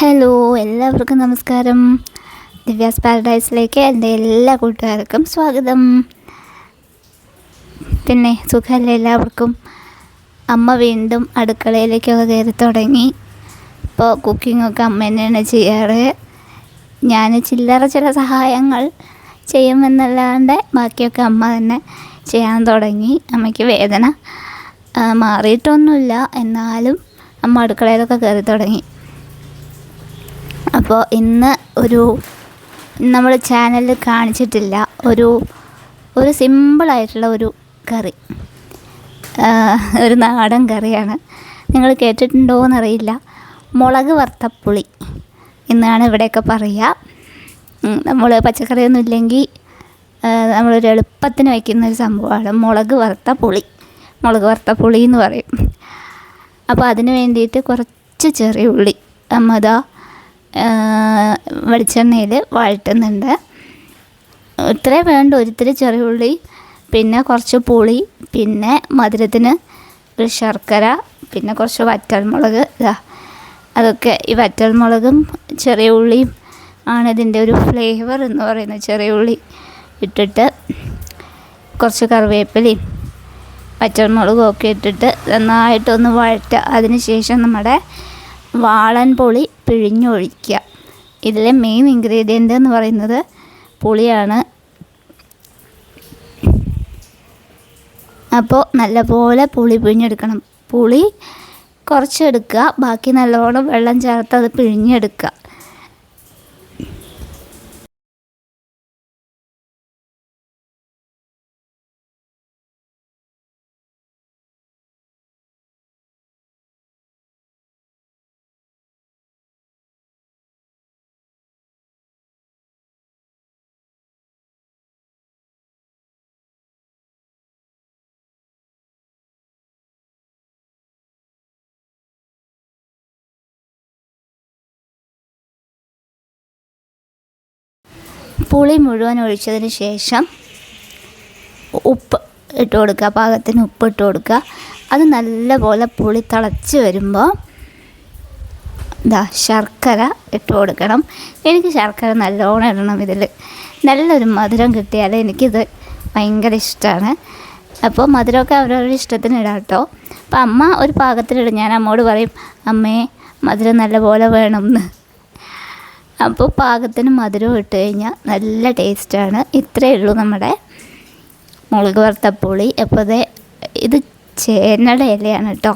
Hello എല്ലാവർക്കും നമസ്കാരം. ദിവ്യാസ് പാരഡൈസിലേക്ക് എന്റെ എല്ലാ കൂട്ടുകാർക്കും സ്വാഗതം. പിന്നെ സുഖമല്ല എല്ലാവർക്കും? അമ്മ വീണ്ടും അടുക്കളയിലേക്കൊക്കെ കയറി തുടങ്ങി. ഇപ്പോൾ കുക്കിങ്ങൊക്കെ അമ്മ തന്നെയാണ് ചെയ്യാറ്. ഞാൻ ചില്ലറ ചില സഹായങ്ങൾ ചെയ്യുമെന്നല്ലാണ്ട് ബാക്കിയൊക്കെ അമ്മ തന്നെ ചെയ്യാൻ തുടങ്ങി. അമ്മയ്ക്ക് വേദന മാറിയിട്ടൊന്നുമില്ല. എന്നാലും അമ്മ അടുക്കളയിലൊക്കെ കയറി തുടങ്ങി. അപ്പോൾ ഇന്ന് ഒരു നമ്മൾ ചാനലിൽ കാണിച്ചിട്ടില്ല ഒരു ഒരു സിമ്പിളായിട്ടുള്ള ഒരു കറി. ഒരു നാടൻ കറിയാണ്. നിങ്ങൾ കേട്ടിട്ടുണ്ടോ എന്നറിയില്ല മുളക് വറുത്തപ്പുളി എന്നാണ് ഇവിടെയൊക്കെ പറയുക. നമ്മൾ പച്ചക്കറിയൊന്നും ഇല്ലെങ്കിൽ നമ്മളൊരു എളുപ്പത്തിന് വയ്ക്കുന്ന ഒരു സംഭവമാണ് മുളക് വറുത്ത പുളി മുളക് വറുത്ത പുളി എന്ന് പറയും. അപ്പോൾ അതിന് വേണ്ടിയിട്ട് കുറച്ച് ചെറിയ ഉള്ളി. അമ്മ ദാ വെളിച്ചെണ്ണയിൽ വഴറ്റുന്നുണ്ട് ഇത്രേ വേണ്ട ഒരിത്തിരി ചെറിയ ഉള്ളി പിന്നെ കുറച്ച് പുളി പിന്നെ മധുരത്തിന് ഒരു ശർക്കര പിന്നെ കുറച്ച് വറ്റൽമുളക് ഇതാ അതൊക്കെ. ഈ വറ്റൽമുളകും ചെറിയ ഉള്ളിയും ആണ് ഇതിന്റെ ഒരു ഫ്ലേവർ എന്ന് പറയുന്നത് ചെറിയ ഉള്ളി ഇട്ടിട്ട് കുറച്ച് കറിവേപ്പിലയും പച്ചമുളകും ഒക്കെ ഇട്ടിട്ട് നന്നായിട്ടൊന്ന് വഴറ്റുക. അതിന് ശേഷം നമ്മുടെ വാളൻ പുളി പിഴിഞ്ഞൊഴിക്കുക. ഇതിലെ മെയിൻ ഇൻഗ്രീഡിയന്റ് എന്ന് പറയുന്നത് പുളിയാണ്. അപ്പോൾ നല്ലപോലെ പുളി പിഴിഞ്ഞെടുക്കണം. പുളി കുറച്ചെടുക്കുക. ബാക്കി നല്ലോണം വെള്ളം ചേർത്ത് അത് പിഴിഞ്ഞെടുക്കുക. പുളി മുഴുവൻ ഒഴിച്ചതിന് ശേഷം ഉപ്പ് ഇട്ട് കൊടുക്കുക പാകത്തിന് ഉപ്പ് ഇട്ട് കൊടുക്കുക. അത് നല്ലപോലെ പുളി തിളച്ച് വരുമ്പോൾ ഇതാ ശർക്കര ഇട്ട് കൊടുക്കണം. എനിക്ക് ശർക്കര നല്ലോണം ഇടണം ഇതിൽ. നല്ലൊരു മധുരം കിട്ടിയാൽ എനിക്കിത് ഭയങ്കര ഇഷ്ടമാണ്. അപ്പോൾ മധുരമൊക്കെ അവരവരുടെ ഇഷ്ടത്തിന് ഇടാം കേട്ടോ. അപ്പോൾ അമ്മ ഒരു പാകത്തിലിടും. ഞാൻ അമ്മോട് പറയും അമ്മേ മധുരം നല്ലപോലെ വേണം എന്ന്. അപ്പോൾ പാകത്തിന് മധുരം ഇട്ട് കഴിഞ്ഞാൽ നല്ല ടേസ്റ്റാണ് ഇത്രയേ ഉള്ളൂ നമ്മുടെ മുളക് വറുത്തപ്പുളി. അപ്പോൾ ദേ ഇത് ചേനയുടെ ഇലയാണ് കേട്ടോ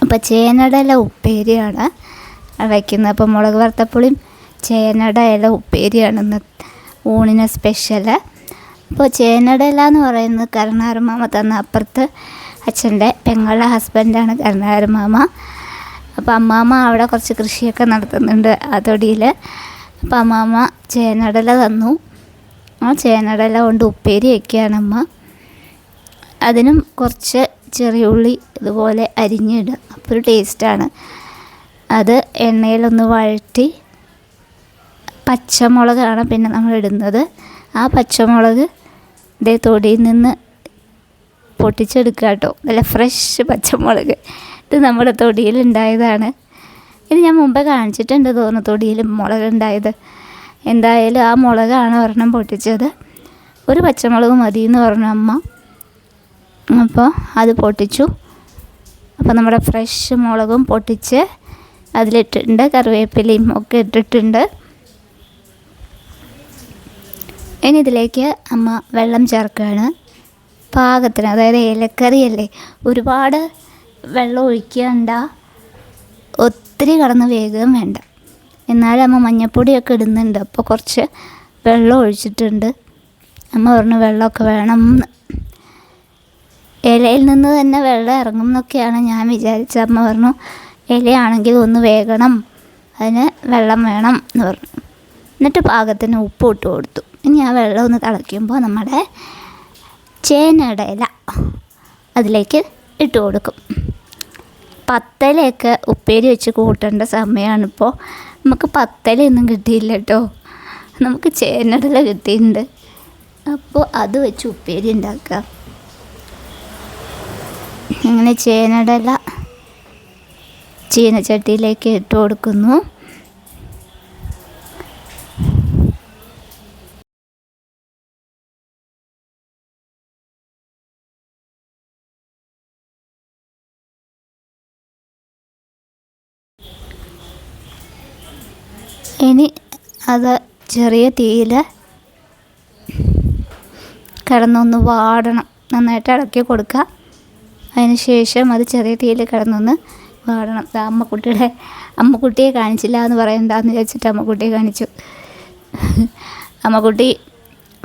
അപ്പോൾ ചേനയുടെ ഇല ഉപ്പേരിയാണ് വയ്ക്കുന്നത് അപ്പോൾ മുളക് വറുത്തപ്പുളിയും ചേനയുടെ ഇല ഉപ്പേരിയാണ് ഇന്ന് ഊണിന് സ്പെഷ്യൽ അപ്പോൾ ചേനയുടെ ഇല എന്ന് പറയുന്നത് കരുണാരമാമ തന്ന അപ്പുറത്ത് അച്ഛന്റെ പെങ്ങളുടെ ഹസ്ബൻഡാണ് കരുണാരമാമ അപ്പോൾ അമ്മാമ്മ അവിടെ കുറച്ച് കൃഷിയൊക്കെ നടത്തുന്നുണ്ട് ആ തൊടിയിൽ അപ്പോൾ അമ്മാമ്മ ചേനടല തന്നു. ആ ചേനടല കൊണ്ട് ഉപ്പേരി വയ്ക്കുകയാണ് അമ്മ അതിനും കുറച്ച് ചെറിയ ഉള്ളി ഇതുപോലെ അരിഞ്ഞിടുക. അപ്പോൾ ഒരു ടേസ്റ്റാണ്. അത് എണ്ണയിലൊന്ന് വഴറ്റി പച്ചമുളകാണ് പിന്നെ നമ്മൾ ഇടുന്നത്. ആ പച്ചമുളക് ഇതേ തൊടിയിൽ നിന്ന് പൊട്ടിച്ചെടുക്കുക കേട്ടോ. നല്ല ഫ്രഷ് പച്ചമുളക്. ഇത് നമ്മുടെ തൊടിയിൽ ഉണ്ടായതാണ് ഇത് ഞാൻ മുമ്പേ കാണിച്ചിട്ടുണ്ട് തോന്നുന്നു തൊടിയിൽ മുളക് ഉണ്ടായത് എന്തായാലും ആ മുളകാണ് ഒരെണ്ണം പൊട്ടിച്ചത്. ഒരു പച്ചമുളക് മതി എന്ന് പറഞ്ഞു അമ്മ. അപ്പോൾ അത് പൊട്ടിച്ചു. അപ്പോൾ നമ്മുടെ ഫ്രഷ് മുളകും പൊട്ടിച്ച് അതിലിട്ടിട്ടുണ്ട് കറിവേപ്പിലയും ഒക്കെ ഇട്ടിട്ടുണ്ട്. ഇനി ഇതിലേക്ക് അമ്മ വെള്ളം ചേർക്കുകയാണ്. പാകത്തിന് അതായത് ഏലക്കറിയല്ലേ ഒരുപാട് വെള്ളം ഒഴിക്കണ്ട. ഒത്തിരി കടന്ന് വേഗം വേണ്ട. എന്നാലും അമ്മ മഞ്ഞപ്പൊടിയൊക്കെ ഇടുന്നുണ്ട്. അപ്പോൾ കുറച്ച് വെള്ളം ഒഴിച്ചിട്ടുണ്ട്. അമ്മ പറഞ്ഞു വെള്ളമൊക്കെ വേണം ഇലയിൽ നിന്ന് തന്നെ വെള്ളം ഇറങ്ങും എന്നൊക്കെയാണ് ഞാൻ വിചാരിച്ചത്. അമ്മ പറഞ്ഞു ഇലയാണെങ്കിൽ ഒന്ന് വേകണം. അതിന് വെള്ളം വേണം എന്ന് പറഞ്ഞു. എന്നിട്ട് പാകത്തിന് ഉപ്പ് ഇട്ട് കൊടുത്തു. ഇനി ആ വെള്ളം ഒന്ന് തിളയ്ക്കുമ്പോൾ നമ്മുടെ ചേനയുടെ ഇല അതിലേക്ക് ഇട്ട് കൊടുക്കും. പത്തലയൊക്കെ ഉപ്പേരി വെച്ച് കൂട്ടേണ്ട സമയമാണിപ്പോൾ നമുക്ക് പത്തലയൊന്നും കിട്ടിയില്ല കേട്ടോ നമുക്ക് ചേനടല കിട്ടിയിട്ടുണ്ട്. അപ്പോൾ അത് വെച്ച് ഉപ്പേരി ഉണ്ടാക്കാം അങ്ങനെ ചേനടല ചീനച്ചട്ടിയിലേക്ക് ഇട്ട് കൊടുക്കുന്നു. ഇനി അത് ചെറിയ തീയിൽ കിടന്നൊന്ന് വാടണം. നന്നായിട്ട് ഇളക്കി കൊടുക്കുക. അതിന് ശേഷം അത് ചെറിയ തീയിൽ കിടന്നൊന്ന് വാടണം. അമ്മക്കുട്ടിയുടെ അമ്മക്കുട്ടിയെ കാണിച്ചില്ല എന്ന് പറയണ്ടെന്ന് വിചാരിച്ചിട്ട് അമ്മക്കുട്ടിയെ കാണിച്ചു. അമ്മക്കുട്ടി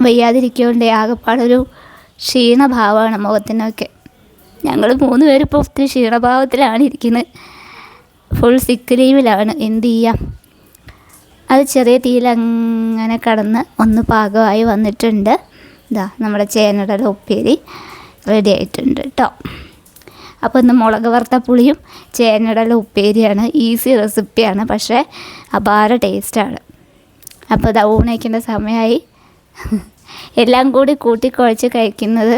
വയ്യാതിരിക്കുകൊണ്ട് ആകെപ്പാടൊരു ക്ഷീണഭാവമാണ് മുഖത്തിനൊക്കെ. ഞങ്ങൾ മൂന്ന് പേരിപ്പോൾ ഒത്തിരി ക്ഷീണഭാവത്തിലാണ് ഇരിക്കുന്നത്. ഫുൾ സിക്ക് ലീവിലാണ് എന്ത് ചെയ്യാം? അത് ചെറിയ തീയിലങ്ങനെ കടന്ന് ഒന്ന് പാകമായി വന്നിട്ടുണ്ട്. ഇതാ നമ്മുടെ ചേനയുടെ ഉപ്പേരി റെഡി ആയിട്ടുണ്ട് കേട്ടോ അപ്പോൾ ഇന്ന് മുളക് വറുത്ത പുളിയും ചേനയുടെ ഉപ്പേരിയാണ്. ഈസി റെസിപ്പിയാണ് പക്ഷേ അപാര ടേസ്റ്റാണ് അപ്പോൾ ഇതാ ഊണയ്ക്കേണ്ട സമയമായി എല്ലാം കൂടി കൂട്ടിക്കുഴച്ച് കഴിക്കുന്നത്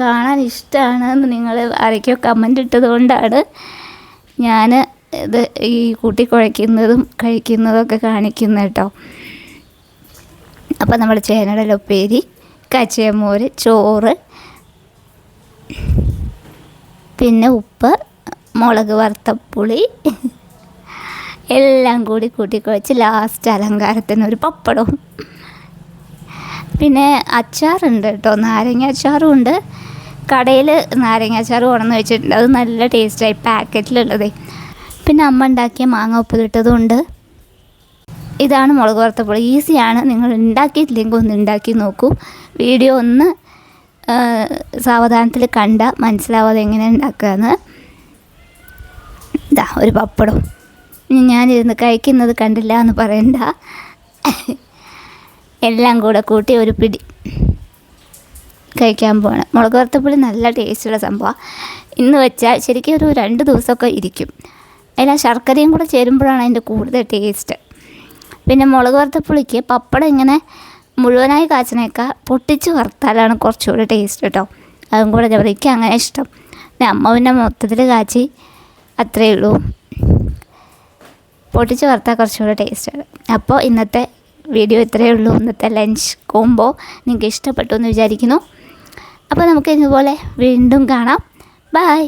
കാണാൻ ഇഷ്ടമാണെന്ന് നിങ്ങൾ ആരൊക്കെയോ കമന്റ് ഇട്ടതുകൊണ്ടാണ് ഞാൻ ഇത് ഈ കൂട്ടി കുഴയ്ക്കുന്നതും കഴിക്കുന്നതൊക്കെ കാണിക്കുന്നു കേട്ടോ. അപ്പോൾ നമ്മൾ ചേനയുടെ ഉപ്പേരി കച്ചയമോര് ചോറ് പിന്നെ ഉപ്പ് മുളക് വറുത്തപ്പുളി എല്ലാം കൂടി കൂട്ടിക്കുഴച്ച് ലാസ്റ്റ് അലങ്കാരത്തിന് ഒരു പപ്പടവും. പിന്നെ അച്ചാറുണ്ട് കേട്ടോ. നാരങ്ങ അച്ചാറും ഉണ്ട്. കടയിൽ നാരങ്ങ അച്ചാർ കൊണ്ടുവന്ന് വെച്ചിട്ടുണ്ട്. അത് നല്ല ടേസ്റ്റായി പാക്കറ്റിലുള്ളതേ പിന്നെ അമ്മ ഉണ്ടാക്കിയ മാങ്ങ ഉപ്പിലിട്ടതും ഉണ്ട് ഇതാണ് മുളക് വറുത്തപ്പോൾ ഈസിയാണ്. നിങ്ങൾ ഉണ്ടാക്കിയിട്ടില്ലെങ്കിൽ ഒന്ന് ഉണ്ടാക്കി നോക്കൂ. വീഡിയോ ഒന്ന് സാവധാനത്തിൽ കണ്ട മനസ്സിലാവാതെ എങ്ങനെ ഉണ്ടാക്കുകയെന്ന് ഇതാ ഒരു പപ്പടം. ഞാനിരുന്ന് കഴിക്കുന്നത് കണ്ടില്ല എന്ന് പറയണ്ട. എല്ലാം കൂടെ കൂട്ടി ഒരു പിടി കഴിക്കാൻ പോകണം മുളക് വറുത്തപ്പുളി നല്ല ടേസ്റ്റുള്ള സംഭവമാണ് ഇന്ന് വെച്ചാൽ ശരിക്കും ഒരു രണ്ട് ദിവസമൊക്കെ ഇരിക്കും. അതിൽ ആ ശർക്കരയും കൂടെ ചേരുമ്പോഴാണ് അതിന്റെ കൂടുതൽ ടേസ്റ്റ് പിന്നെ മുളക് വറുത്തപ്പുളിക്ക് പപ്പടം ഇങ്ങനെ മുഴുവനായി കാച്ചനേക്കാൾ പൊട്ടിച്ച് വറുത്താലാണ് കുറച്ചുകൂടി ടേസ്റ്റ് കേട്ടോ അതും കൂടെ എനിക്ക് അങ്ങനെ ഇഷ്ടം. പിന്നെ അമ്മ പിന്നെ മൊത്തത്തിൽ കാച്ചി അത്രയേ ഉള്ളൂ. പൊട്ടിച്ച് വറുത്താൽ കുറച്ചുകൂടെ ടേസ്റ്റാണ് അപ്പോൾ ഇന്നത്തെ വീഡിയോ ഇത്രയേ ഉള്ളൂ. ഇന്നത്തെ ലഞ്ച് കോംബോ നിങ്ങൾക്ക് ഇഷ്ടപ്പെട്ടു എന്ന് വിചാരിക്കുന്നു. അപ്പോൾ നമുക്ക് ഇതുപോലെ വീണ്ടും കാണാം. ബൈ